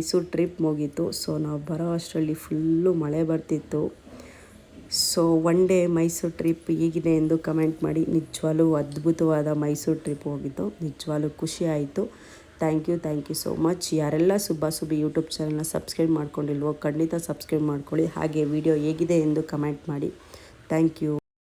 ಮೈಸೂರು ಟ್ರಿಪ್ ಮುಗೀತು. ಸೊ, ನಾವು ಬರೋ ಅಷ್ಟರಲ್ಲಿ ಫುಲ್ಲು ಮಳೆ ಬರ್ತಿತ್ತು. So, one day Mysuru trip ಈಗಿದೆ ಎಂದು ಕಮೆಂಟ್ ಮಾಡಿ. ನಿಜವಾಲು ಅದ್ಭುತವಾದ ಮೈಸೂರು ಟ್ರಿಪ್ ಹೋಗಿದ್ದು ನಿಜವಾಲು ಖುಷಿ ಆಯಿತು. Thank you thank you so much. ಯಾರೆಲ್ಲ ಸುಬ್ಬಾ ಸುಬ್ಬಿ ಯೂಟ್ಯೂಬ್ ಚಾನಲ್ನ ಸಬ್ಸ್ಕ್ರೈಬ್ ಮಾಡ್ಕೊಂಡಿಲ್ವೋ ಖಂಡಿತ ಸಬ್ಸ್ಕ್ರೈಬ್ ಮಾಡ್ಕೊಳ್ಳಿ. ಹಾಗೆ ವಿಡಿಯೋ ಹೇಗಿದೆ ಎಂದು ಕಮೆಂಟ್ ಮಾಡಿ. Thank you.